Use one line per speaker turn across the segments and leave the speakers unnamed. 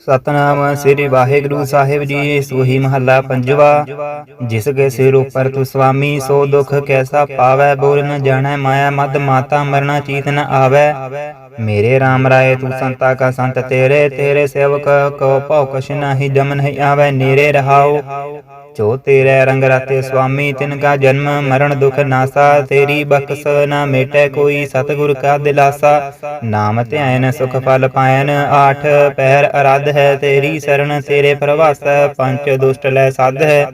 ਸਤਨਾਮ ਸ੍ਰੀ ਵਾਹਿਗੁਰੂ ਸਾਹਿਬ ਜੀ, ਸੋਹੀ ਮਹੱਲਾ ਪੰਜਵਾ। ਜਿਸ ਕੇ ਸਿਰ ਉਪਰ ਤੂੰ ਸੁਆਮੀ ਸੋ ਦੁਖ ਕੈਸਾ ਪਾਵੈ? ਬੋਲ ਨ ਜਾਣੈ ਮਾਇਆ, ਮਦ ਮਾਤਾ ਮਰਨਾ ਚੀਤ ਨ ਆਵੈ। ਮੇਰੇ RAM ਰਾਏ, ਤੂੰ ਸੰਤਾ ਕਾ ਸੰਤ ਤੇਰੇ ਤੇਰੇ ਸੇਵਕ ਕੋ ਭਉ ਕਛ ਨਾਹੀ ਜਮ ਨਹੀਂ ਆਵੈ। ਨੀਰੇ ਰਹਾਉ। ਜੋ ਤੇਰੇ ਰੰਗ ਰਾਤੇ ਸੁਆਮੀ ਤਿਨ ਕਾ ਜਨਮ, ਮਰਨ ਦੁਖ ਨਾਸਾ, ਤੇਰੀ ਬਖਸ਼ ਨਾ ਮੇਟੈ ਕੋਈ ਸਤਿਗੁਰ ਕਾ ਦਿਲਾਸਾ। ਨਾਮ ਧਿਆਨ, ਸੁਖ ਫਲ ਪਾਇਨ, ਆਠ ਪਹਿਰ ਅਰਧ ਹੈ, ਤੇਰੀ ਸਰਣ ਤੇਰੇ ਪ੍ਰਵਾਸ ਪੰਜ ਦੁਸ਼ਟ ਲੈ ਸਾਧ ਹੈ।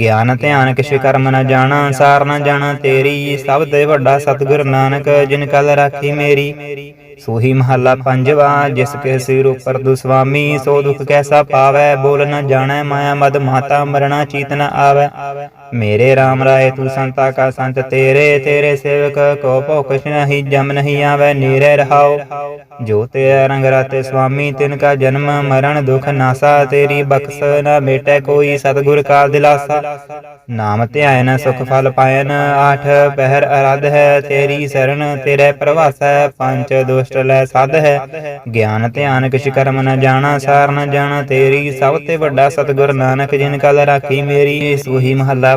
ਗਿਆਨ ਧਿਆਨ, ਕਿਛ ਕਰਮ ਨ ਜਾਣਾ, ਸਾਰ ਨ ਜਾਣਾ, ਤੇਰੀ ਸਭ ਤੇ ਵੱਡਾ ਸਤਿਗੁਰ ਨਾਨਕ, ਜਿਨ ਕਲ ਰਾਖੀ ਮੇਰੀ। ਸੋਹੀ ਮਹੱਲਾ ਪੰਜਵਾ ਜਿਸ ਕੇ ਸਿਰ ਉਪਰ ਦੁਸਵਾਮੀ, ਸੋ ਦੁਖ ਕੈਸਾ ਪਾਵੈ, ਬੋਲ ਨ ਜਾਣੈ ਮਾਇਆ ਮਦ, ਮਾਤਾ ਮਰਣਾ ਚੀਤ ਨ ਆਵੈ। ਮੇਰੇ RAM ਰਾਏ ਤੂੰ ਸੰਤਾ ਕਾ ਸੰਤ, ਤੇਰੇ ਤੇਰੇ ਸੇਵਕ ਕੋ ਭਉ ਕਛ ਨਹੀਂ, ਜਮ ਨਹੀਂ ਆਵੈ, ਨੀਰੇ ਰਹਾਉ ਜੋ ਤੇਰਾ ਰੰਗ ਰਾਤੇ ਸੁਆਮੀ, ਤਿਨ ਕਾ ਜਨਮ, ਮਰਨ ਦੁਖ ਨਾਸਾ, ਤੇਰੀ ਬਖਸ਼ ਨ ਮੇਟੈ ਕੋਈ ਸਤਿਗੁਰ ਕਾ ਦਿਲਾਸਾ। ਨਾਮ ਧਿਆਇਨ, ਸੁਖ ਫਲ ਪਾਇਨ, ਆਠ ਪਹਿਰ ਅਰਧ ਹੈ, ਤੇਰੀ ਸਰਣ ਤੇਰੇ ਪ੍ਰਵਾਸੈ, ਪੰਜ ਦੁਸ਼ਟ ਲੈ ਸਦ ਹੈ। ਗਿਆਨ ਧਿਆਨ ਕਿਛ ਕਰਮ ਨ ਜਾਣਾ, ਸਾਰ ਨ ਜਾਣਾ, ਤੇਰੀ ਸਭ ਤੇ ਵੱਡਾ ਸਤਿਗੁਰ ਨਾਨਕ, ਜਿਨ ਕਲ ਰਾਖੀ ਮੇਰੀ, ਸੋਹੀ ਮਹੱਲਾ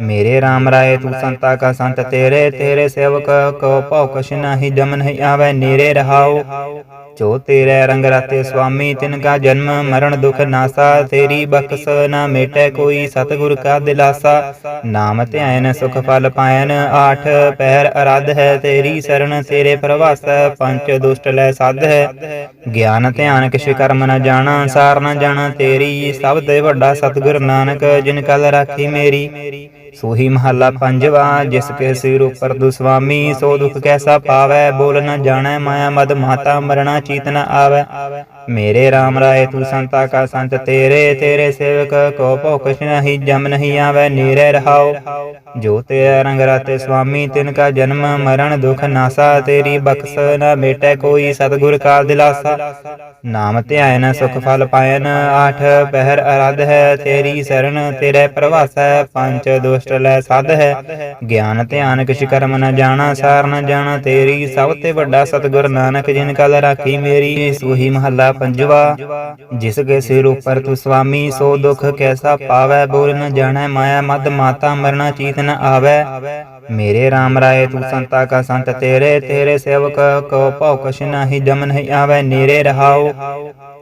ਮੇਰੇ RAM ਰਾਏ, ਤੂੰ ਸੰਤਾ ਕਾ ਸੰਤ, ਤੇਰੇ ਤੇਰੇ ਸੇਵਕ ਕੋ ਭਉ ਕਛ ਨਾਹੀ ਜਮ ਨਹੀਂ ਆਵੈ ਨੀਰੇ ਰਹਾਉ। ਜੋ ਤੇਰੇ ਰੰਗ ਰਾਤੇ ਸੁਆਮੀ, ਤਿਨ ਕਾ ਜਨਮ, ਮਰਨ ਦੁਖ ਨਾਸਾ। ਤੇਰੀ ਬਖਸ਼ ਨਾ ਮੇਟੈ ਕੋਈ, ਸਤਿਗੁਰ ਕਾ ਦਿਲਾਸਾ। ਨਾਮ ਧਿਆਨ, ਸੁਖ ਫਲ ਪਾਇਨ, ਆਠ ਪਹਿਰ ਅਰਧ ਹੈ। ਤੇਰੀ ਸਰਣ ਤੇਰੇ ਪ੍ਰਵਾਸ ਪੰਜ ਦੁਸ਼ਟ ਲੈ ਸਾਧ ਹੈ। ਗਿਆਨ ਧਿਆਨ, ਕਿਛ ਕਰਮ ਨ ਜਾਣਾ, ਸਾਰ ਨ ਜਾਣਾ। ਤੇਰੀ ਸਭ ਤੇ ਵੱਡਾ ਸਤਿਗੁਰ ਨਾਨਕ, ਜਿਨ ਕਲ ਰਾਖੀ ਮੇਰੀ। ਸੋਹੀ ਮਹੱਲਾ ਪੰਜਵਾ ਜਿਸ ਕੇ ਸਿਰ ਉਪਰ ਦੁਸਵਾਮੀ ਸੋ ਦੁਖ ਕੈਸਾ ਪਾਵੈ, ਬੋਲ ਨ ਜਾਣੈ ਮਾਇਆ, ਮਦ ਮਾਤਾ, ਮਰਣਾ ਚੀਤ ਨ ਆਵੈ। ਮੇਰੇ RAM ਰਾਏ ਤੂੰ ਸੰਤਾ ਕਾ ਸੰਤ, ਤੇਰੇ ਤੇਰੇ ਸੇਵਕ ਕੋ ਭਉ ਨਹੀਂ ਜਮ ਨਹੀਂ ਆਵੈ, ਨੀਰੇ ਰਹਾਉ ਜੋ ਤੇਰਾ ਰੰਗ ਰਾਤੇ ਸੁਆਮੀ, ਤਿਨ ਕਾ ਜਨਮ ਮਰਨ ਦੁਖ ਨਾਸਾ, ਤੇਰੀ ਬਖਸ਼ ਨ ਮੇਟੈ ਕੋਈ ਸਤਿਗੁਰ ਕਾ ਦਿਲਾਸਾ। ਨਾਮ ਧਿਆਇਨ ਸੁਖ ਫਲ ਪਾਇਨ, ਆਠ ਪਹਿਰ ਅਰਧ ਹੈ, ਤੇਰੀ ਸਰਨ ਤੇਰੇ ਪ੍ਰਵਾਸੈ, ਪੰਜ ਦੁਸ਼ਟ ਲੈ ਸਦ ਹੈ। ਗਿਆਨ ਧਿਆਨ, ਕਿਛ ਕਰਮ ਨ ਜਾਣਾ, ਸਾਰ ਨ ਜਾਣਾ, ਤੇਰੀ ਸਭ ਤੇ ਵੱਡਾ ਸਤਿਗੁਰ ਨਾਨਕ, ਜਿਨ ਕਲ ਰਾਖੀ ਮੇਰੀ, ਸੋਹੀ ਮਹੱਲਾ ਪੰਜਵਾ, ਜਿਸ ਕੇ ਸਿਰ ਉਪਰ ਤੂੰ ਸੁਆਮੀ ਸੋ ਦੁਖ ਕੈਸਾ ਪਾਵੈ? ਬੋਲ ਨ ਜਾਣੈ ਮਾਇਆ, ਮਦ ਮਾਤਾ ਮਰਨਾ ਚੀਤ ਨ ਆਵੈ। ਮੇਰੇ RAM ਰਾਏ, ਤੂੰ ਸੰਤਾ ਕਾ ਸੰਤ ਤੇਰੇ ਤੇਰੇ ਸੇਵਕ ਕੋ ਭਉ ਕਛ ਨਾਹੀ ਜਮ ਨਹੀਂ ਆਵੈ। ਨੀਰੇ ਰਹਾਉ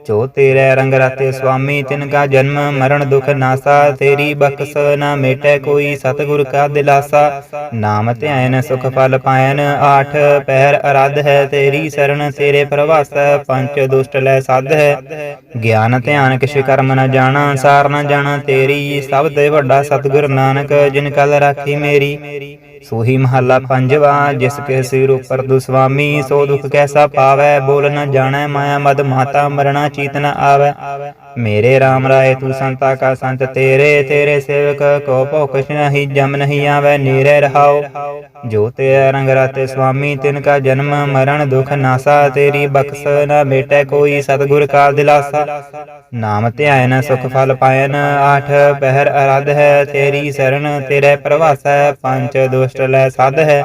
ਜੋ ਤੇਰੇ ਰੰਗ ਰਾਤੇ ਸੁਆਮੀ ਤਿਨ ਕਾ ਜਨਮ, ਮਰਨ ਦੁਖ ਨਾਸਾ, ਤੇਰੀ ਬਖਸ਼ ਨਾ ਮੇਟੈ ਕੋਈ ਸਤਿਗੁਰ ਕਾ ਦਿਲਾਸਾ। ਨਾਮ ਧਿਆਨ, ਸੁਖ ਫਲ ਪਾਇਨ, ਆਠ ਪਹਿਰ ਅਰਧ ਹੈ, ਤੇਰੀ ਸਰਣ ਤੇਰੇ ਪ੍ਰਵਾਸ ਪੰਜ ਦੁਸ਼ਟ ਲੈ ਸਾਧ ਹੈ। ਗਿਆਨ ਧਿਆਨ, ਕਿਛ ਕਰਮ ਨ ਜਾਣਾ, ਸਾਰ ਨ ਜਾਣਾ, ਤੇਰੀ ਸਭ ਤੇ ਵੱਡਾ ਸਤਿਗੁਰ ਨਾਨਕ, ਜਿਨ ਕਲ ਰਾਖੀ ਮੇਰੀ। ਸੋਹੀ ਮਹੱਲਾ ਪੰਜਵਾ, ਜਿਸ ਕੇ ਸਿਰ ਉਪਰ ਦੁਸਵਾਮੀ, ਸੋ ਦੁਖ ਕੈਸਾ ਪਾਵੈ, ਬੋਲ ਨ ਜਾਣੈ ਮਾਇਆ ਮਦ, ਮਾਤਾ ਮਰਣਾ ਚੀਤ ਨ ਆਵੈ। ਮੇਰੇ RAM ਰਾਏ, ਤੂੰ ਸੰਤਾ ਕਾ ਸੰਤ, ਤੇਰੇ ਤੇਰੇ ਸੇਵਕ ਕੋ ਭਉ ਨਹੀਂ, ਜਮ ਨਹੀਂ ਆਵੈ, ਨੀਰੇ ਰਹਾਉ ਜੋ ਤੇਰਾ ਰੰਗ ਰਾਤੇ ਸੁਆਮੀ, ਤਿਨ ਕਾ ਜਨਮ ਮਰਨ ਦੁਖ ਨਾਸਾ, ਤੇਰੀ ਬਖਸ਼ ਨ ਮੇਟੈ ਕੋਈ ਸਤਿਗੁਰ ਕਾ ਦਿਲਾਸਾ। ਨਾਮ ਧਿਆਇਨ ਸੁਖ ਫਲ ਪਾਇਨ, ਆਠ ਪਹਿਰ ਅਰਧ ਹੈ, ਤੇਰੀ ਸਰਣ ਤੇਰੇ ਪ੍ਰਵਾਸੈ, ਪੰਜ ਦੁਸ਼ਟ ਲੈ ਸਦ ਹੈ।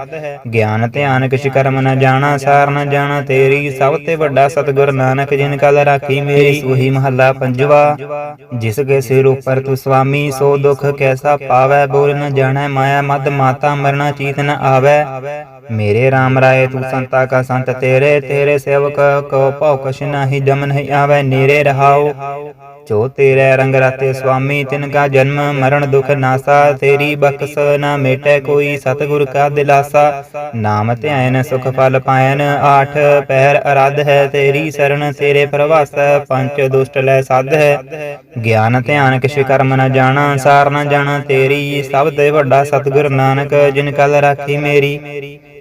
ਗਿਆਨ ਧਿਆਨ, ਕਿਛ ਕਰਮ ਨ ਜਾਣਾ, ਸਾਰ ਨ ਜਾਣਾ, ਤੇਰੀ ਸਭ ਤੇ ਵੱਡਾ ਸਤਿਗੁਰ ਨਾਨਕ, ਜਿਨ ਕਲ ਰਾਖੀ ਮੇਰੀ ਸੋਹੀ ਮਹੱਲਾ ਪੰਜਵਾ, ਜਿਸ ਕੇ ਸਿਰ ਉਪਰ ਤੂੰ ਸੁਆਮੀ ਸੋ ਦੁਖ ਕੈਸਾ ਪਾਵੈ ਬੋਲ ਨ ਜਾਣੈ ਮਾਇਆ, ਮਦ ਮਾਤਾ ਮਰਨਾ ਚੀਤ ਨ ਆਵੈ। ਮੇਰੇ RAM ਰਾਏ, ਤੂੰ ਸੰਤਾ ਕਾ ਸੰਤ ਤੇਰੇ ਤੇਰੇ ਸੇਵਕ ਕੋ ਭਉ ਕਛ ਨਾਹੀ ਜਮਨ ਨਹੀਂ ਆਵੈ, ਨੀਰੇ ਰਹਾਉ। ਜੋ ਤੇਰੇ ਰੰਗ ਰਾਤੇ ਸੁਆਮੀ, ਤਿਨ ਕਾ ਜਨਮ, ਮਰਨ ਦੁਖ ਨਾਸਾ, ਤੇਰੀ ਬਖਸ਼ ਨਾ ਮੇਟੈ ਕੋਈ ਸਤਿਗੁਰ ਕਾ ਦਿਲਾਸਾ। ਨਾਮ ਧਿਆਨ, ਸੁਖ ਫਲ ਪਾਇਨ, ਆਠ ਪਹਿਰ ਅਰਧ ਹੈ, ਤੇਰੀ ਸਰਣ ਤੇਰੇ ਪ੍ਰਵਾਸ ਪੰਜ ਦੁਸ਼ਟ ਲੈ ਸਾਧ ਹੈ। ਗਿਆਨ ਧਿਆਨ, ਕਿਛ ਕਰਮ ਨਾ ਜਾਣਾ, ਸਾਰ ਨਾ ਜਾਣਾ, ਤੇਰੀ ਸਭ ਤੇ ਵੱਡਾ ਸਤਿਗੁਰ ਨਾਨਕ, ਜਿਨ ਕਲ ਰਾਖੀ ਮੇਰੀ।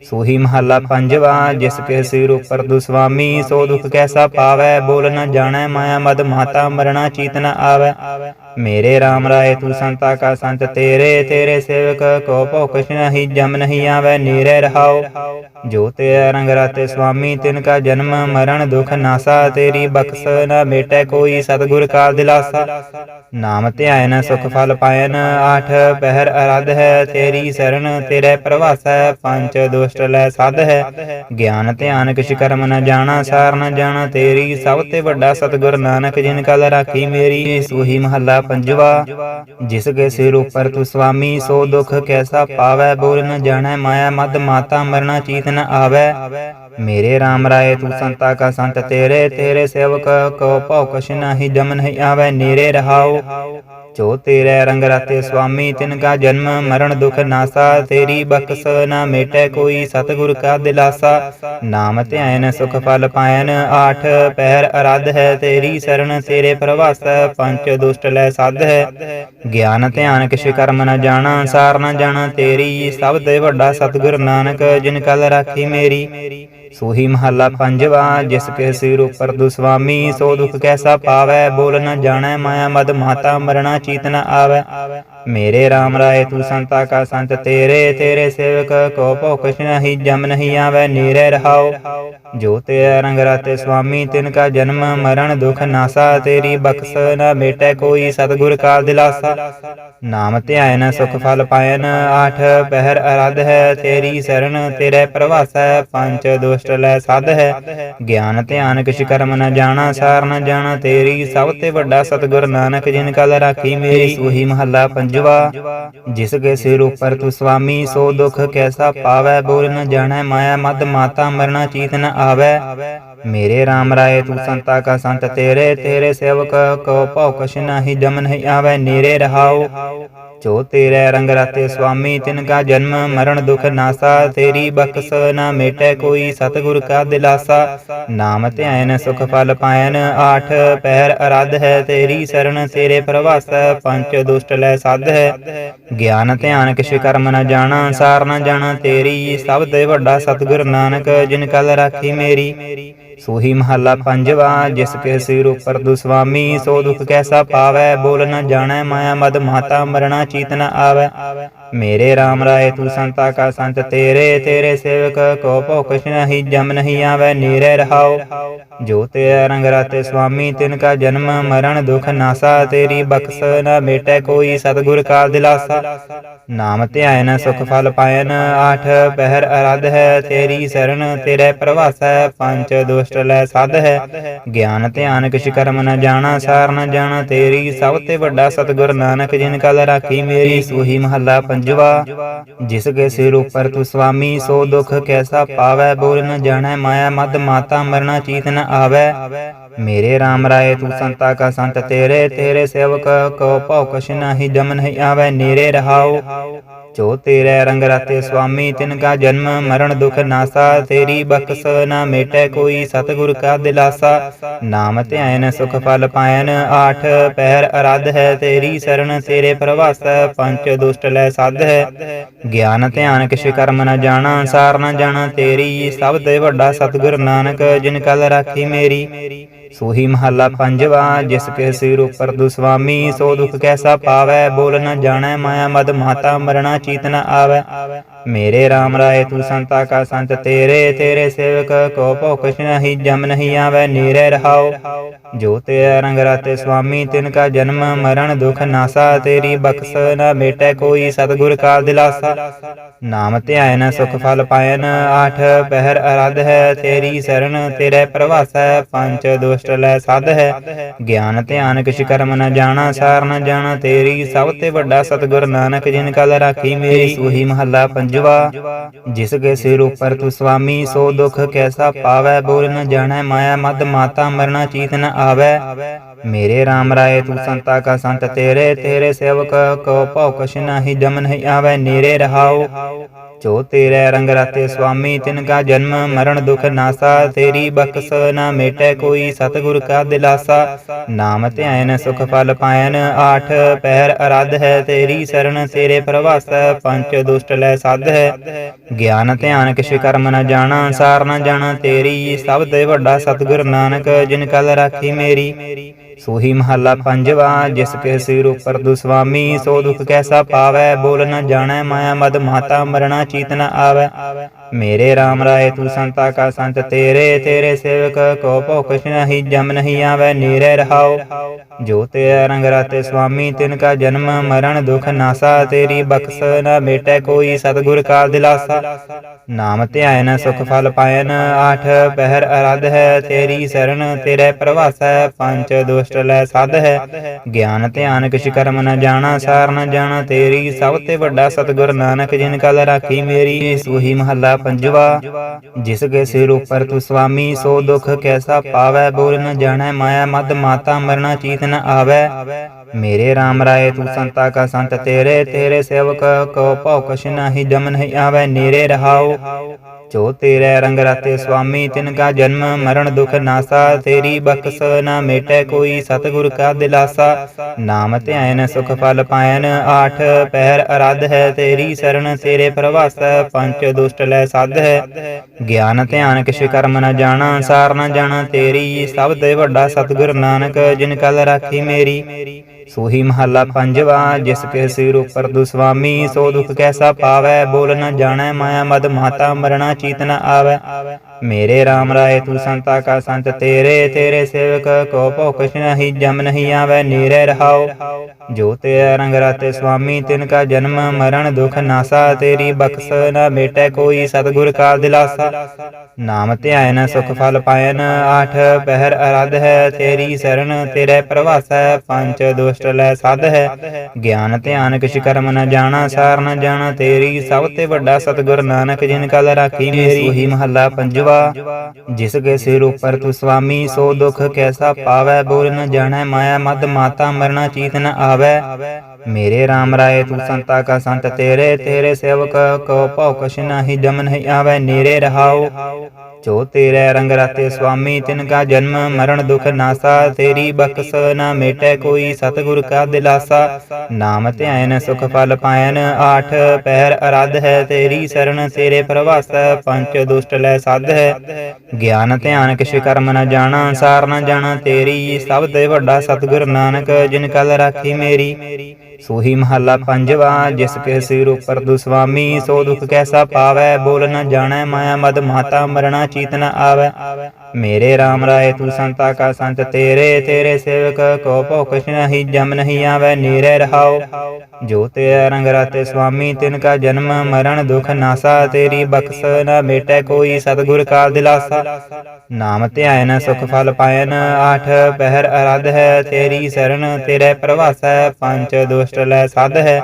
ਸੋਹੀ ਮਹੱਲਾ ਪੰਜਵਾ ਜਿਸ ਕੇ ਸਿਰ ਉਪਰ ਦੁਸਵਾਮੀ, ਸੋ ਦੁਖ ਕੈਸਾ ਪਾਵੈ, ਬੋਲ ਨ ਜਾਣੈ ਮਾਇਆ, ਮਦ ਮਾਤਾ ਮਰਣਾ ਚੀਤ ਨ ਆਵੈ। ਮੇਰੇ RAM ਰਾਏ, ਤੂੰ ਸੰਤਾ ਕਾ ਸੰਤ, ਤੇਰੇ ਤੇਰੇ ਸੇਵਕ ਕੋ ਭੁਖ ਨਹੀਂ, ਜਮ ਨਹੀਂ ਆਵੇ, ਨੀਰੇ ਰਹਾਓ ਜੋ ਤੇ ਰੰਗ ਰਾਤੇ, ਸੁਆਮੀ, ਤਿਨ ਕਾ ਜਨਮ, ਮਰਨ ਦੁਖ ਨਾਸਾ, ਤੇਰੀ ਬਖਸ ਨਾ ਮੇਟੇ ਕੋਈ ਸਤਗੁਰ ਕਾ ਦਿਲਾਸਾ। ਨਾਮ ਧਿਆਇਨ, ਸੁਖ ਫਲ ਪਾਇਨ, ਆਠ ਪਹਿਰ ਅਰਧ ਹੈ, ਤੇਰੀ ਸ਼ਰਨ ਤੇਰੇ ਪ੍ਰਵਾਸ ਹੈ, ਪੰਜ ਦੁਸ਼ਟ ਲੈ ਸਦ ਹੈ। ਗਿਆਨ ਧਿਆਨ, ਕਿਛ ਕਰਮ ਨ ਜਾਣਾ, ਸਾਰ ਨ ਜਾਣਾ, ਤੇਰੀ ਸਭ ਤੇ ਵੱਡਾ ਸਤਗੁਰ ਨਾਨਕ, ਜਿਨ ਕਲ ਰਾਖੀ ਮੇਰੀ, ਸੋਹੀ ਮਹੱਲਾ ਪੰਜਵਾ, ਜਿਸ ਕੇ ਸਿਰ ਉਪਰ ਤੂੰ ਸੁਆਮੀ ਸੋ ਦੁਖ ਕੈਸਾ ਪਾਵੈ ਬੋਲ ਨ ਜਾਣੈ, ਮਾਇਆ ਮਦ ਮਾਤਾ ਮਰਨਾ ਚੀਤ ਨ ਆਵੈ। ਮੇਰੇ ਰਾਮ ਰਾਏ, ਤੂੰ ਸੰਤਾ ਕਾ ਸੰਤ ਤੇਰੇ ਤੇਰੇ ਸੇਵਕ ਕੋ ਭਉ ਕਛ ਨਾਹੀ ਜਮਨ ਹੈ ਆਵੇ, ਨੀਰੇ ਰਹਾਓ ਜੋ ਤੇਰੇ ਰੰਗ ਰਾਤੇ ਸੁਆਮੀ, ਤਿਨ ਕਾ ਜਨਮ, ਮਰਨ ਦੁਖ ਨਾਸਾ, ਤੇਰੀ ਬਖਸ ਨਾ ਮੇਟੈ ਕੋਈ ਸਤਗੁਰ ਕਾ ਦਿਲਾਸਾ। ਨਾਮ ਧਿਆਨ, ਸੁਖ ਫਲ ਪਾਇਨ, ਆਠ ਪਹਿਰ ਅਰਧ ਹੈ, ਤੇਰੀ ਸਰਣ ਤੇਰੇ ਪ੍ਰਵਾਸ ਪੰਜ ਦੁਸ਼ਟ ਲੈ ਸੱਧ ਹੈ। ਗਿਆਨ ਧਿਆਨ, ਕਿਛ ਕਰਮ ਨ ਜਾਣਾ, ਸਾਰ ਨ ਜਾਣਾ, ਤੇਰੀ ਸਭ ਦੇ ਵੱਡਾ ਸਤਗੁਰ ਨਾਨਕ, ਜਿਨ ਕਲ ਰਾਖੀ ਮੇਰੀ। ਸੋਹੀ ਮਹੱਲਾ ਪੰਜਵਾ, ਜਿਸ ਕੇ ਸਿਰ ਉਪਰ ਦੁਸਵਾਮੀ, ਸੋ ਦੁਖ ਕੈਸਾ ਪਾਵੈ, ਬੋਲ ਨ ਜਾਣੈ ਮਾਇਆ, ਮਦ ਮਾਤਾ ਮਰਣਾ ਚੀਤ ਨ ਆਵੈ। ਮੇਰੇ RAM ਰਾਏ ਤੂੰ ਸੰਤਾ ਕਾ ਸੰਤ, ਤੇਰੇ ਤੇਰੇ ਸੇਵਕ ਕੋ ਭੁਖ ਨਹੀਂ, ਜਮ ਨਹੀਂ ਆਵੇ, ਨੀਰੇ ਰਹਾਓ। ਜੋ ਤੇ ਰੰਗ ਰਾਤੇ ਸੁਆਮੀ, ਤਿਨ ਕਾ ਜਨਮ, ਮਰਨ ਦੁਖ ਨਾਸਾ। ਤੇਰੀ ਬਖਸ ਨਾ ਮੇਟੈ ਕੋਈ ਸਤਗੁਰ ਕਾ ਦਿਲਾਸਾ। ਨਾਮ ਧਿਆਇਨ ਸੁਖ ਫਲ ਪਾਇਨ ਆਠ ਪਹਿਰ ਅਰਧ ਹੈ, ਤੇਰੀ ਸ਼ਰਨ ਤੇਰੇ ਪ੍ਰਵਾਸ ਹੈ। ਪੰਜ ਦੁਸ਼ਟ ਲੈ ਸਦ ਹੈ, ਗਿਆਨ ਧਿਆਨ ਕਿਛ ਕਰਮ ਨ ਜਾਣਾ, ਸਾਰ ਨ ਜਾਣਾ। ਤੇਰੀ ਸਭ ਤੇ ਵੱਡਾ ਸਤਗੁਰ ਨਾਨਕ, ਜਿਨ ਕਲ ਰਾਖੀ ਮੇਰੀ ਸੋਹੀ ਮਹੱਲਾ ਪੰਜ ਪੰਜਵਾ, ਜਿਸ ਕੇ ਸਿਰ ਉਪਰ ਤੂ ਸੁਆਮੀ ਸੋ ਦੁਖ ਕੈਸਾ ਪਾਵੈ ਬੋਲ ਨ ਜਾਣੈ ਮਾਇਆ, ਮਦ ਮਾਤਾ ਮਰਨਾ ਚੀਤ ਨ ਆਵੈ। ਮੇਰੇ ਰਾਮ ਰਾਏ, ਤੂ ਸੰਤਾ ਕਾ ਸੰਤ ਤੇਰੇ ਤੇਰੇ ਸੇਵਕ ਕੋ ਭਉ ਕਛ ਜਮ ਨਹੀਂ ਆਵੈ, ਨੀਰੇ ਰਹਾਓ ਜੋ ਤੇਰੇ ਰੰਗ ਰਤੇ ਸੁਆਮੀ ਤਿਨ ਕਾ ਜਨਮ, ਮਰਨ ਦੁਖ ਨਾਸਾ, ਤੇਰੀ ਬਖਸ ਨਾ ਮੇਟੈ ਕੋਈ ਸਤਗੁਰ ਕਾ ਦਿਲਾਸਾ। ਨਾਮ ਧਿਆਨ, ਸੁਖ ਫਲ ਪਾਇਨ, ਆਠ ਪਹਿਰ ਅਰਧ ਹੈ, ਤੇਰੀ ਸ਼ਰਨ ਤੇਰੇ ਪ੍ਰਵਾਸ, ਪੰਜ ਦੁਸ਼ਟ ਲੈ ਸੱਧ ਹੈ। ਗਿਆਨ ਧਿਆਨ, ਕਿਛ ਕਰਮ ਨਾ ਜਾਣਾ, ਸਾਰ ਨਾ ਜਾਣਾ, ਤੇਰੀ ਸਭ ਦੇ ਵੱਡਾ ਸਤਗੁਰ ਨਾਨਕ, ਜਿਨ ਕਲ ਰਾਖੀ ਮੇਰੀ। ਸੋਹੀ ਮਹੱਲਾ ਪੰਜਵਾ, ਜਿਸ ਕੇ ਸਿਰ ਉਪਰ ਦੁਸਵਾਮੀ, ਸੋ ਦੁਖ ਕੈਸਾ ਪਾਵੈ, ਬੋਲ ਨ ਜਾਣੈ ਮਾਇਆ, ਮਦ ਮਾਤਾ, ਮਰਣਾ ਚੀਤ ਨ ਮੇਰੇ RAM ਰਾਏ ਤੂੰ ਸੰਤਾ ਕਾ ਸੰਤ, ਤੇਰੇ ਤੇਰੇ ਸੇਵਕ ਕੋ ਭੋਕਸ਼ ਨਹੀਂ ਜਮ ਨਹੀਂ ਆਵੇ, ਨੀਰੇ ਰਹਾਓ। ਜੋ ਤੇ ਰੰਗ ਰਾਤੇ ਸੁਆਮੀ, ਤਿਨ ਕਾ ਜਨਮ ਮਰਨ ਦੁਖ ਨਾਸਾ। ਤੇਰੀ ਬਖਸ ਨਾ ਮੇਟੈ ਕੋਈ ਸਤਗੁਰ ਕਾ ਦਿਲਾਸਾ। ਨਾਮ ਧਿਆਇਨ, ਸੁਖ ਫਲ ਪਾਇਨ, ਆਠ ਪਹਿਰ ਅਰਧ ਹੈ। ਤੇਰੀ ਸਰਣ ਤੇਰੇ ਪ੍ਰਵਾਸ ਹੈ ਪੰਜ ਦੁਸ਼ਟ ਲੈ ਸਦ ਹੈ। ਗਿਆਨ ਧਿਆਨ ਕਿਛ ਕਰਮ ਨ ਜਾਣਾ, ਸਾਰ ਨ ਜਾਣਾ। ਤੇਰੀ ਸਭ ਤੇ ਵੱਡਾ ਸਤਗੁਰ ਨਾਨਕ, ਜਿਨ ਕਲ ਰਾਖੀ ਮੇਰੀ, ਸੋਹੀ ਮਹੱਲਾ ਪੰਜ ਪੰਜਵਾ, ਜਿਸ ਕੇ ਸਿਰ ਉਪਰ ਤੂੰ ਸਵਾਮੀ, ਸੋ ਦੁਖ ਕੈਸਾ ਪਾਵੈ ਬੋਲ ਨ ਜਾਣੈ, ਮਾਇਆ ਮਦ ਮਾਤਾ ਮਰਨਾ ਚੀਤ ਨ ਆਵੈ। ਮੇਰੇ ਰਾਮ ਰਾਏ, ਤੂੰ ਸੰਤਾ ਕਾ ਸੰਤ ਤੇਰੇ ਤੇਰੇ ਸੇਵਕ ਕੋ ਭਉ ਕਛ ਜਮਨ ਹੈ ਆਵੇ, ਨੀਰੇ ਰਹਾਓ ਜੋ ਤੇਰੇ ਰੰਗ ਰਾਤੇ ਸੁਆਮੀ, ਤਿਨ ਕਾ ਜਨਮ, ਮਰਨ ਦੁਖ ਨਾਸਾ, ਤੇਰੀ ਬਖਸ ਨਾ ਮੇਟੈ ਕੋਈ ਸਤਗੁਰ ਕਾ ਦਿਲਾਸਾ। ਨਾਮ ਧਿਆਇਨ ਸੁਖ ਫਲ ਪਾਇਨ, ਆਠ ਪਹਿਰ ਅਰਧ ਹੈ, ਤੇਰੀ ਸਰਣ ਤੇਰੇ ਪ੍ਰਵਾਸ ਪੰਜ ਦੁਸ਼ਟ ਲੈ ਸੱਧ ਹੈ। ਗਿਆਨ ਧਿਆਨ ਕਿਛ ਕਰਮ ਨਾ ਜਾਣਾ, ਸਾਰ ਨਾ ਜਾਣਾ, ਤੇਰੀ ਸਭ ਤੇ ਵੱਡਾ ਸਤਗੁਰ ਨਾਨਕ, ਜਿਨ ਕਲ ਰਾਖੀ ਮੇਰੀ। ਸੋਹੀ ਮਹੱਲਾ ਪੰਜਵਾ, ਜਿਸ ਕੇ ਸਿਰ ਉਪਰ ਦੁਸਵਾਮੀ ਸੋ ਦੁਖ ਕੈਸਾ ਪਾਵੈ, ਬੋਲ ਨਾ ਜਾਣੈ ਮਾਇਆ, ਮਦ ਮਾਤਾ ਮਰਣਾ ਚੀਤ ਮੇਰੇ RAM ਰਾਏ ਤੂੰ ਸੰਤਾ ਕਾ ਸੰਤ, ਤੇਰੇ ਤੇਰੇ ਸੇਵਕ ਕੋ ਭੁਖ ਨਹੀਂ, ਜਮ ਨਹੀਂ ਆਵੇ, ਨੀਰੇ ਰਹਾਓ। ਜੋ ਤੇਰਾ ਰੰਗ ਰਾਤੇ ਸੁਆਮੀ, ਤਿਨ ਕਾ ਜਨਮ, ਮਰਨ ਦੁਖ ਨਾਸਾ। ਤੇਰੀ ਬਖਸ ਨਾ ਮੇਟੈ ਕੋਈ ਸਤਗੁਰ ਕਾ ਦਿਲਾਸਾ। ਨਾਮ ਧਿਆਇਨ ਸੁਖ ਫਲ ਪਾਇਨ ਆਠ ਪਹਿਰ ਅਰਧ ਹੈ, ਤੇਰੀ ਸ਼ਰਨ ਤੇਰੇ ਪ੍ਰਵਾਸ ਹੈ। ਪੰਜ ਦੁਸ਼ਟ ਲੈ ਸਦ ਹੈ, ਗਿਆਨ ਧਿਆਨ ਕਿਛ ਕਰਮ ਨ ਜਾਣਾ, ਸਾਰ ਨ ਜਾਣਾ। ਤੇਰੀ ਸਭ ਤੇ ਵੱਡਾ ਸਤਗੁਰ ਨਾਨਕ, ਜਿਨ ਕਲ ਰਾਖੀ ਮੇਰੀ ਸੋਹੀ ਮਹੱਲਾ ਪੰਜ ਪੰਜਵਾ, ਜਿਸ ਕੇ ਸਿਰ ਉਪਰ ਤੂ ਸੁਆਮੀ ਸੋ ਦੁਖ ਕੈਸਾ ਪਾਵੈ ਬੋਲ ਨ ਜਾਣੈ ਮਾਇਆ, ਮਦ ਮਾਤਾ ਮਰਨਾ ਚੀਤ ਨ ਆਵੈ। ਮੇਰੇ RAM ਰਾਏ, ਤੂ ਸੰਤਾ ਕਾ ਸੰਤ ਤੇਰੇ ਤੇਰੇ ਸੇਵਕ ਕੋ ਭਉ ਕਛ ਨਾਹੀ ਜਮ ਨਹੀਂ ਆਵੈ, ਨੀਰੇ ਰਹਾਓ ਜੋ ਤੇਰੇ ਰੰਗ ਰਾਤੇ ਸੁਆਮੀ ਤਿਨ ਕਾ ਜਨਮ, ਮਰਨ ਦੁਖ ਨਾਸਾ, ਤੇਰੀ ਬਖਸ ਨਾ ਮੇਟੈ ਕੋਈ ਸਤਗੁਰ ਕਾ ਦਿਲਾਸਾ। ਨਾਮ ਧਿਆਨ, ਸੁਖ ਫਲ ਪਾਇਨ, ਆਠ ਪਹਿਰ ਅਰਧ ਹੈ, ਤੇਰੀ ਸ਼ਰਨ ਤੇਰੇ ਪ੍ਰਵਾਸ, ਪੰਜ ਦੁਸ਼ਟ ਲੈ ਸੱਧ ਹੈ। ਗਿਆਨ ਧਿਆਨ, ਕਿਛ ਕਰਮ ਨਾ ਜਾਣਾ, ਸਾਰ ਨਾ ਜਾਣਾ, ਤੇਰੀ ਸਭ ਤੇ ਵੱਡਾ ਸਤਗੁਰ ਨਾਨਕ, ਜਿਨ ਕਲ ਰਾਖੀ ਮੇਰੀ। ਸੋਹੀ ਮਹੱਲਾ ਪੰਜਵਾ ਜਿਸ ਕੇ ਸਿਰ ਉਪਰ ਦੁਸਵਾਮੀ ਸੋ ਦੁਖ ਕੈਸਾ ਪਾਵੈ? ਬੋਲ ਨ ਜਾਣੈ ਮਾਇਆ, ਮਦ ਮਾਤਾ ਮਰਣਾ ਚੀਤਨਾ ਨ ਆਵੈ। ਮੇਰੇ RAM ਰਾਏ ਤੂੰ ਸੰਤਾ ਕਾ ਸੰਤ, ਤੇਰੇ ਤੇਰੇ ਸੇਵਕ ਕੋ ਭਉ ਨਹੀਂ ਜਮ ਨਹੀਂ ਆਵੈ, ਨੀਰੇ ਰਹਾਉ ਜੋ ਤੇਰਾ ਰੰਗ ਰਾਤੇ ਸੁਆਮੀ, ਤਿਨ ਕਾ ਜਨਮ ਮਰਨ ਦੁਖ ਨਾਸਾ, ਤੇਰੀ ਬਖਸ਼ ਨ ਮੇਟੈ ਕੋਈ ਸਤਿਗੁਰ ਕਾ ਦਿਲਾਸਾ। ਨਾਮ ਧਿਆਇਨ, ਸੁਖ ਫਲ ਪਾਇਨ, ਆਠ ਪਹਿਰ ਅਰਧ ਹੈ, ਤੇਰੀ ਸਰਨ ਤੇਰੇ ਪ੍ਰਵਾਸੈ, ਪੰਜ ਦੁਸ਼ਟ ਲੈ ਸਦ ਹੈ। ਗਿਆਨ ਧਿਆਨ ਕਿਛ ਕਰਮ ਨ ਜਾਣਾ, ਸਾਰ ਨ ਜਾਣਾ, ਤੇਰੀ ਸਭ ਤੇ ਵੱਡਾ ਸਤਿਗੁਰ ਨਾਨਕ, ਜਿਨ ਕਲ ਰਾਖੀ ਮੇਰੀ, ਸੋਹੀ ਮਹੱਲਾ ਪੰਜਵਾ, ਜਿਸ ਕੇ ਸਿਰ ਉਪਰ ਤੂੰ ਸੁਆਮੀ ਸੋ ਦੁਖ ਕੈਸਾ ਪਾਵੈ ਬੋਲ ਨ ਜਾਣੈ ਮਾਇਆ, ਮਦ ਮਾਤਾ ਮਰਨਾ ਚੀਤ ਨ ਆਵੈ। ਮੇਰੇ RAM ਰਾਏ, ਤੂੰ ਸੰਤਾ ਕਾ ਸੰਤ ਤੇਰੇ ਤੇਰੇ ਸੇਵਕ ਕੋ ਭਉ ਕਛ ਨਾਹੀ ਜਮ ਨਹੀਂ ਆਵੈ, ਨੀਰੇ ਰਹਾਉ। ਜੋ ਤੇਰੇ ਰੰਗ ਰਾਤੇ ਸੁਆਮੀ ਤਿਨ ਕਾ ਜਨਮ, ਮਰਨ ਦੁਖ ਨਾਸਾ, ਤੇਰੀ ਬਖਸ਼ ਨਾ ਮੇਟੈ ਕੋਈ ਸਤਿਗੁਰ ਕਾ ਦਿਲਾਸਾ। ਨਾਮ ਧਿਆਨ ਸੁਖ ਫਲ ਪਾਇਨ, ਆਠ ਪਹਿਰ ਅਰਧ ਹੈ, ਤੇਰੀ ਸਰਣ ਤੇਰੇ ਪ੍ਰਵਾਸੈ, ਪੰਜ ਦੁਸ਼ਟ ਲੈ ਸਾਧ ਹੈ। ਗਿਆਨ ਧਿਆਨ, ਕਿਛ ਕਰਮ ਨ ਜਾਣਾ, ਸਾਰ ਨ ਜਾਣਾ, ਤੇਰੀ ਸਭ ਤੇ ਵੱਡਾ ਸਤਿਗੁਰ ਨਾਨਕ, ਜਿਨ ਕਲ ਰਾਖੀ ਮੇਰੀ। ਸੋਹੀ ਮਹੱਲਾ ਪੰਜਵਾ ਜਿਸ ਕੇ ਸਿਰ ਉਪਰ ਦੁਸਵਾਮੀ, ਸੋ ਦੁਖ ਕੈਸਾ ਪਾਵੈ, ਬੋਲ ਨ ਜਾਣੈ ਮਾਇਆ ਮਦ, ਮਾਤਾ ਮਰਣਾ ਚੀਤ ਨ ਆਵੈ। ਮੇਰੇ RAM ਰਾਏ ਤੂੰ ਸੰਤਾ ਕਾ ਸੰਤ, ਤੇਰੇ ਤੇਰੇ ਸੇਵਕ ਕੋ ਭਉ ਕਛ ਨਹੀਂ ਜਮ ਨਹੀਂ ਆਵੈ, ਨੀਰੇ ਰਹਾਉ ਜੋ ਤੇਰਾ ਰੰਗ ਰਾਤੇ ਸੁਆਮੀ, ਤਿਨ ਕਾ ਜਨਮ ਮਰਨ ਦੁਖ ਨਾਸਾ, ਤੇਰੀ ਬਖਸ਼ ਨ ਮੇਟੈ ਕੋਈ ਸਤਿਗੁਰ ਕਾ ਦਿਲਾਸਾ। ਨਾਮ ਧਿਆਇਨ, ਸੁਖ ਫਲ ਪਾਇਨ, ਆਠ ਪਹਿਰ ਅਰਧ ਹੈ, ਤੇਰੀ ਸਰਨ ਤੇਰੇ ਪ੍ਰਵਾਸੈ, ਪੰਜ ਦੁਸ਼ਟ ਲੈ ਸਦ ਹੈ। ਗਿਆਨ ਧਿਆਨ ਕਿਛ ਕਰਮ ਨ ਜਾਣਾ, ਸਾਰ ਨ ਜਾਣਾ, ਤੇਰੀ ਸਭ ਤੇ ਵੱਡਾ ਸਤਿਗੁਰ ਨਾਨਕ, ਜਿਨ ਕਲ ਰਾਖੀ ਮੇਰੀ। ਉਹੀ ਮਹੱਲਾ ਪੰਜਵਾ। ਜਿਸ ਕੇ ਸਿਰ ਉਪਰ ਤੂੰ ਸੁਆਮੀ ਸੋ ਦੁਖ ਕੈਸਾ ਪਾਵੈ ਬੋਲ ਨ ਜਾਣੈ, ਮਾਇਆ ਮਦ ਮਾਤਾ ਮਰਨਾ ਚੀਤ ਨ ਆਵੈ। ਮੇਰੇ RAM ਰਾਏ, ਤੂੰ ਸੰਤਾ ਕਾ ਸੰਤ ਤੇਰੇ ਤੇਰੇ ਸੇਵਕ ਕੋ ਭਉ ਕਛ ਨਾਹੀ ਜਮ ਨਹੀਂ ਆਵੈ, ਨੀਰੇ ਰਹਾਉ। ਜੋ ਤੇਰੇ ਰੰਗ ਰਾਤੇ ਸੁਆਮੀ, ਤਿਨ ਕਾ ਜਨਮ, ਮਰਨ ਦੁਖ ਨਾਸਾ, ਤੇਰੀ ਬਖਸ਼ ਨਾ ਮੇਟੈ ਕੋਈ ਸਤਿਗੁਰ ਕਾ ਦਿਲਾਸਾ। ਨਾਮ ਧਿਆਇਨ ਸੁਖ ਫਲ ਪਾਇਨ, ਆਠ ਪਹਿਰ ਅਰਧ ਹੈ, ਤੇਰੀ ਸਰਣ ਤੇਰੇ ਪ੍ਰਵਾਸੈ, ਪੰਜ ਦੁਸ਼ਟ ਲੈ ਸਾਧ ਹੈ। ਗਿਆਨ ਧਿਆਨ, ਕਿਛ ਕਰਮ ਨ ਜਾਣਾ, ਸਾਰ ਨ ਜਾਣਾ, ਤੇਰੀ ਸਭ ਤੇ ਵੱਡਾ ਸਤਿਗੁਰ ਨਾਨਕ, ਜਿਨ ਕਲ ਰਾਖੀ ਮੇਰੀ। ਸੋਹੀ ਮਹੱਲਾ ਪੰਜਵਾ, ਜਿਸ ਕੇ ਸਿਰ ਉਪਰ ਦੁਸਵਾਮੀ, ਸੋ ਦੁਖ ਕੈਸਾ ਪਾਵੈ, ਬੋਲ ਨ ਜਾਣੈ ਮਾਇਆ, ਮਦ ਮਾਤਾ ਮਰਣਾ ਚੀਤ ਨ ਆਵੈ। ਮੇਰੇ RAM ਰਾਏ ਤੂੰ ਸੰਤਾ ਕਾ ਸੰਤ, ਤੇਰੇ ਤੇਰੇ ਸੇਵਕ ਕੋ ਭਉ ਨਹੀਂ, ਜਮ ਨਹੀਂ ਆਵੈ, ਨੀਰੇ ਰਹਾਉ ਜੋ ਤੇਰਾ ਰੰਗ ਰਾਤੇ ਸੁਆਮੀ, ਤਿਨ ਕਾ ਜਨਮ, ਮਰਨ ਦੁਖ ਨਾਸਾ, ਤੇਰੀ ਬਖਸ਼ ਨ ਮੇਟੈ ਕੋਈ ਸਤਿਗੁਰ ਕਾ ਦਿਲਾਸਾ। ਨਾਮ ਧਿਆਇਨ ਸੁਖ ਫਲ ਪਾਇਨ ਆਠ ਪਹਿਰ ਅਰਧ ਹੈ, ਤੇਰੀ ਸਰਣ ਤੇਰੇ ਪ੍ਰਵਾਸੈ ਪੰਜ ਦੁਸ਼ਟ ਲੈ ਸਦ ਹੈ।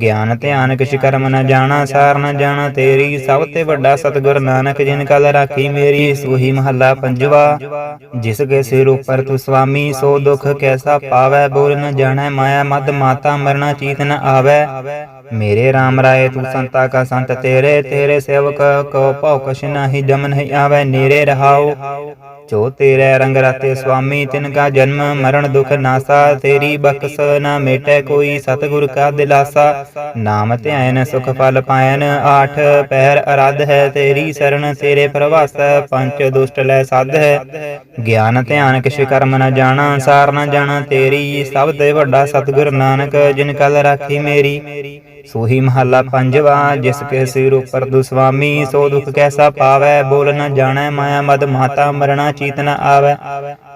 ਗਿਆਨ ਧਿਆਨ ਕਿਛ ਕਰਮ ਨ ਜਾਣਾ, ਸਾਰ ਨ ਜਾਣਾ, ਤੇਰੀ ਸਭ ਤੇ ਵੱਡਾ ਸਤਿਗੁਰ ਨਾਨਕ, ਜਿਨ ਕਲ ਰਾਖੀ ਮੇਰੀ, ਸੋਹੀ ਮਹੱਲਾ ਪੰਜਵਾ, ਜਿਸ ਕੇ ਸਿਰ ਉਪਰ ਤੂੰ ਸੁਆਮੀ ਸੋ ਦੁਖ ਕੈਸਾ ਪਾਵੈ ਬੋਲ ਨ ਜਾਣੈ, ਮਾਇਆ ਮਦ ਮਾਤਾ ਮਰਨਾ ਚੀਤ ਨ ਆਵੈ। ਮੇਰੇ RAM ਰਾਏ, ਤੂੰ ਸੰਤਾ ਕਾ ਸੰਤ ਤੇਰੇ ਤੇਰੇ ਸੇਵਕ ਕੋ ਭਉ ਕਛ ਨਾਹੀ ਜਮਨ ਨਹੀਂ ਆਵੈ, ਨੀਰੇ ਰਹਾਉ। ਜੋ ਤੇਰੇ ਰੰਗ ਰਾਤੇ ਸੁਆਮੀ, ਤਿਨ ਕਾ ਜਨਮ, ਮਰਨ ਦੁਖ ਨਾਸਾ, ਤੇਰੀ ਬਖਸ਼ ਨਾ ਮੇਟੈ ਕੋਈ ਸਤਿਗੁਰ ਕਾ ਦਿਲਾਸਾ। ਨਾਮ ਧਿਆਇਨ ਸੁਖ ਫਲ ਪਾਇਨ, ਆਠ ਪਹਿਰ ਅਰਧ ਹੈ, ਤੇਰੀ ਸਰਣ ਤੇਰੇ ਪ੍ਰਵਾਸੈ, ਪੰਜ ਦੁਸ਼ਟ ਲੈ ਸਾਧ ਹੈ। ਗਿਆਨ ਧਿਆਨ, ਕਿਛ ਕਰਮ ਨ ਜਾਣਾ, ਸਾਰ ਨ ਜਾਣਾ, ਤੇਰੀ ਸਭ ਤੇ ਵੱਡਾ ਸਤਿਗੁਰ ਨਾਨਕ, ਜਿਨ ਕਲ ਰਾਖੀ ਮੇਰੀ। ਸੋਹੀ ਮਹੱਲਾ ਪੰਜਵਾ, ਜਿਸ ਕੇ ਸਿਰ ਉਪਰ ਦੁਸਵਾਮੀ ਸੋ ਦੁਖ ਕੈਸਾ ਪਾਵੈ, ਬੋਲ ਨ ਜਾਣੈ ਮਾਇਆ ਮਦ, ਮਾਤਾ ਮਰਣਾ ਚੀਤ ਨ ਆਵੈ।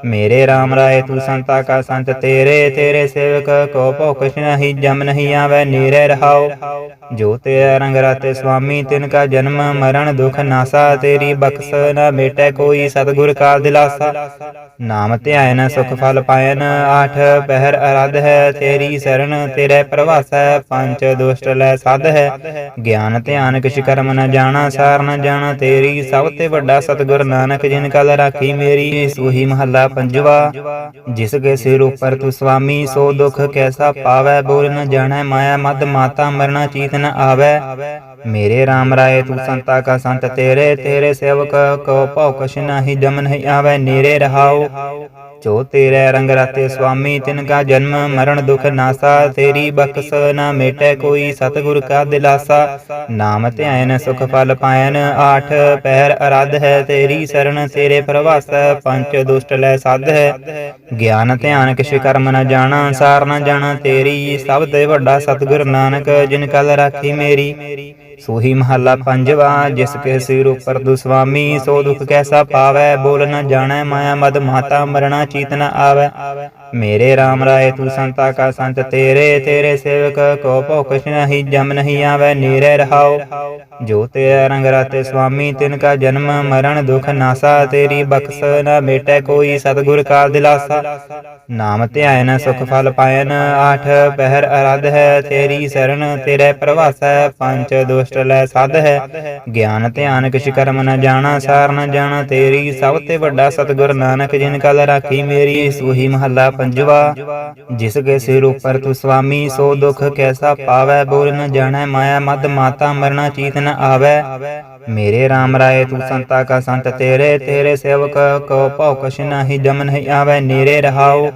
ਮੇਰੇ RAM ਰਾਏ, ਤੂੰ ਸੰਤਾ ਕਾ ਸੰਤ, ਤੇਰੇ ਤੇਰੇ ਸੇਵਕ ਕੋ ਭਉ ਨਹੀਂ ਜਮ ਨਹੀਂ ਆਵੈ, ਨੀਰੇ ਰਹਾਉ ਜੋ ਤੇਰਾ ਰੰਗ ਰਾਤੇ, ਸੁਆਮੀ, ਤਿਨ ਕਾ ਜਨਮ, ਮਰਨ ਦੁਖ ਨਾਸਾ, ਤੇਰੀ ਬਖਸ਼ ਨ ਮੇਟੈ ਕੋਈ, ਸਤਿਗੁਰ ਕਾ ਦਿਲਾਸਾ। ਨਾਮ ਧਿਆਇਨ, ਸੁਖ ਫਲ ਪਾਇਨ, ਆਠ ਪਹਿਰ ਅਰਧ ਹੈ, ਤੇਰੀ ਸਰਣ ਤੇਰੇ ਪ੍ਰਵਾਸੈ, ਪੰਜ ਦੁਸ਼ਟ ਲੈ ਸਦ ਹੈ। ਗਿਆਨ ਧਿਆਨ, ਕਿਛ ਕਰਮ ਨ ਜਾਣਾ, ਸਾਰ ਨ ਜਾਣਾ, ਤੇਰੀ ਸਭ ਤੇ ਵੱਡਾ ਸਤਿਗੁਰ ਨਾਨਕ, ਜਿਨ ਕਲ ਰਾਖੀ ਮੇਰੀ, ਸੋਹੀ ਮਹੱਲਾ ਪੰਜਵਾ, ਜਿਸ ਕੇ ਸਿਰ ਉਪਰ ਤੂੰ ਸੁਆਮੀ ਸੋ ਦੁਖ ਕੈਸਾ ਪਾਵੈ ਬੋਲ ਨ ਜਾਣੈ, ਮਾਇਆ ਮਦ ਮਾਤਾ ਮਰਨਾ ਚੀਤ ਨ ਆਵੈ। ਮੇਰੇ RAM ਰਾਏ, ਤੂੰ ਸੰਤਾ ਕਾ ਸੰਤ ਤੇਰੇ ਤੇਰੇ ਸੇਵਕ ਕੋ ਭਉ ਕਛ ਨਾਹੀ ਜਮ ਨਹੀਂ ਆਵੈ, ਨੀਰੇ ਰਹਾਉ। ਜੋ ਤੇਰੇ ਰੰਗ ਰਾਤੇ ਸੁਆਮੀ, ਤਿਨ ਕਾ ਜਨਮ, ਮਰਨ ਦੁਖ ਨਾਸਾ, ਤੇਰੀ ਬਖਸ਼ ਨਾ ਮੇਟੈ ਕੋਈ ਸਤਿਗੁਰ ਕਾ ਦਿਲਾਸਾ। ਨਾਮ ਧਿਆਨ, ਸੁਖ ਫਲ ਪਾਇਨ, ਆਠ ਪਹਿਰ ਅਰਧ ਹੈ, ਤੇਰੀ ਸਰਣ ਤੇਰੇ ਪ੍ਰਵਾਸੈ, ਪੰਜ ਦੁਸ਼ਟ ਲੈ ਸਾਧ ਹੈ। ਗਿਆਨ ਧਿਆਨ, ਕਿਛ ਕਰਮ ਨ ਜਾਣਾ, ਸਾਰ ਨ ਜਾਣਾ, ਤੇਰੀ ਸਭ ਤੇ ਵੱਡਾ ਸਤਿਗੁਰ ਨਾਨਕ, ਜਿਨ ਕਲ ਰਾਖੀ ਮੇਰੀ। ਸੋਹੀ ਮਹੱਲਾ ਪੰਜਵਾ ਜਿਸ ਕੇ ਸਿਰ ਉਪਰ ਦੁਸਵਾਮੀ, ਸੋ ਦੁਖ ਕੈਸਾ ਪਾਵੈ, ਬੋਲ ਨ ਜਾਣੈ ਮਾਇਆ, ਮਦ ਮਾਤਾ ਮਰਣਾ ਚੀਤ ਨ ਆਵੈ। ਮੇਰੇ RAM ਰਾਏ ਤੂੰ ਸੰਤਾ ਕਾ ਸੰਤ, ਤੇਰੇ ਤੇਰੇ ਸੇਵਕ ਕੋ ਭਉ ਨਹੀਂ ਜਮ ਨਹੀਂ ਆਵੈ, ਨੀਰੇ ਰਹਾਉ ਜੋ ਤੇਰਾ ਰੰਗ ਰਾਤੇ ਸੁਆਮੀ, ਤਿਨ ਕਾ ਜਨਮ ਮਰਨ ਦੁਖ ਨਾਸਾ, ਤੇਰੀ ਬਖਸ਼ ਨ ਮੇਟੈ ਕੋਈ ਸਤਿਗੁਰ ਕਾ ਦਿਲਾਸਾ। ਨਾਮ ਧਿਆਇਨ ਸੁਖ ਫਲ ਪਾਇਨ ਆਠ ਪਹਿਰ ਅਰਧ ਹੈ, ਤੇਰੀ ਸਰਣ ਤੇਰੇ ਪ੍ਰਵਾਸੈ, ਪੰਜ ਦੁਸ਼ਟ ਲੈ ਸਦ ਹੈ। ਗਿਆਨ ਧਿਆਨ ਕਿਛ ਕਰਮ ਨ ਜਾਣਾ, ਸਾਰ ਨ ਜਾਣਾ, ਤੇਰੀ ਸਭ ਤੇ ਵੱਡਾ ਸਤਿਗੁਰ ਨਾਨਕ, ਜਿਨ ਕਲ ਰਾਖੀ ਮੇਰੀ, ਸੋਹੀ ਮਹੱਲਾ ਪੰਜਵਾ, ਜਿਸ ਕੇ ਸਿਰ ਉਪਰ ਤੂੰ ਸੁਆਮੀ ਸੋ ਦੁਖ ਕੈਸਾ ਪਾਵੈ ਬੋਲ ਨ ਜਾਣੈ, ਮਾਇਆ ਮਦ ਮਾਤਾ ਮਰਨਾ ਚੀਤ ਨ ਆਵੈ। ਮੇਰੇ RAM ਰਾਏ, ਤੂੰ ਸੰਤਾ ਕਾ ਸੰਤ ਤੇਰੇ ਤੇਰੇ ਸੇਵਕ ਕੋ ਭਉ ਕਛ ਨਾਹੀ, ਜਮ ਨਹੀਂ ਆਵੈ, ਨੀਰੇ ਰਹਾਉ।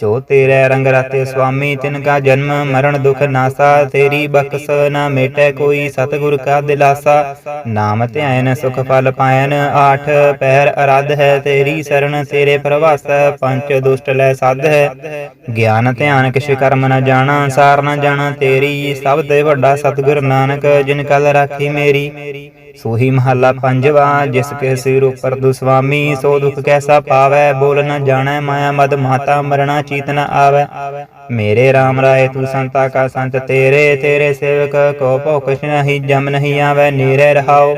ਜੋ ਤੇਰੇ ਰੰਗ ਰਾਤੇ ਸੁਆਮੀ, ਤਿਨ ਕਾ ਜਨਮ, ਮਰਨ ਦੁਖ ਨਾਸਾ, ਤੇਰੀ ਬਖਸ਼ ਨਾ ਮੇਟੈ ਕੋਈ ਸਤਿਗੁਰ ਕਾ ਦਿਲਾਸਾ। ਨਾਮ ਧਿਆਨ, ਸੁਖ ਫਲ ਪਾਇਨ, ਆਠ ਪਹਿਰ ਅਰਧ ਹੈ, ਤੇਰੀ ਸਰਣ ਤੇਰੇ ਪ੍ਰਵਾਸੈ, ਪੰਜ ਦੁਸ਼ਟ ਲੈ ਸਾਧ ਹੈ। ਗਿਆਨ ਧਿਆਨ, ਕਿਛ ਕਰਮ ਨ ਜਾਣਾ, ਸਾਰ ਨ ਜਾਣਾ, ਤੇਰੀ ਸਭ ਤੇ ਵੱਡਾ ਸਤਿਗੁਰ ਨਾਨਕ, ਜਿਨ ਕਲ ਰਾਖੀ ਮੇਰੀ। ਸੋਹੀ ਮਹੱਲਾ ਪੰਜਵਾ, ਜਿਸ ਕੇ ਸਿਰ ਉਪਰ ਤੂ ਸੁਆਮੀ ਸੋ ਦੁਖ ਕੈਸਾ ਪਾਵੈ, ਬੋਲ ਨ ਜਾਣੈ ਮਾਇਆ, ਮਦ ਮਾਤਾ ਮਰਣਾ ਚੀਤ ਨ ਆਵੈ। ਮੇਰੇ RAM ਰਾਏ, ਤੂੰ ਸੰਤਾ ਕਾ ਸੰਤ, ਤੇਰੇ ਤੇਰੇ ਸੇਵਕ ਕੋ ਭਉ ਕਛ ਨਹੀਂ, ਜਮ ਨਹੀਂ ਆਵੈ, ਨੀਰੇ ਰਹਾਉ।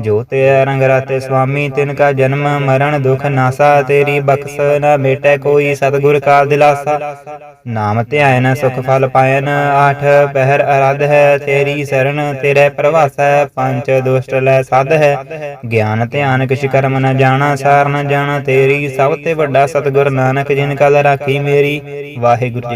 ਜੋ ਤੇਰਾ ਰੰਗ ਰਾਤੇ ਸੁਆਮੀ, ਤਿਨ ਕਾ ਜਨਮ, ਮਰਨ ਦੁਖ ਨਾਸਾ, ਤੇਰੀ ਬਖਸ਼ ਨ ਮੇਟੈ ਕੋਈ ਸਤਿਗੁਰ ਕਾ ਦਿਲਾਸਾ। ਨਾਮ ਧਿਆਇਨ, ਸੁਖ ਫਲ ਪਾਇਨ, ਆਠ ਪਹਿਰ ਅਰਧ ਹੈ, ਤੇਰੀ ਸਰਨ ਤੇਰੇ ਪ੍ਰਵਾਸੈ ਪੰਜ ਦੁਸ਼ਟ ਲੈ ਸਦ ਹੈ। ਗਿਆਨ ਧਿਆਨ, ਕਿਛ ਕਰਮ ਨ ਜਾਣਾ, ਸਾਰ ਨ ਜਾਣਾ, ਤੇਰੀ ਸਭ ਤੇ ਵੱਡਾ ਸਤਿਗੁਰ ਨਾਨਕ, ਜਿਨ ਕਲ ਰਾਖੀ ਮੇਰੀ। ਵਾਹਿਗੁਰੂ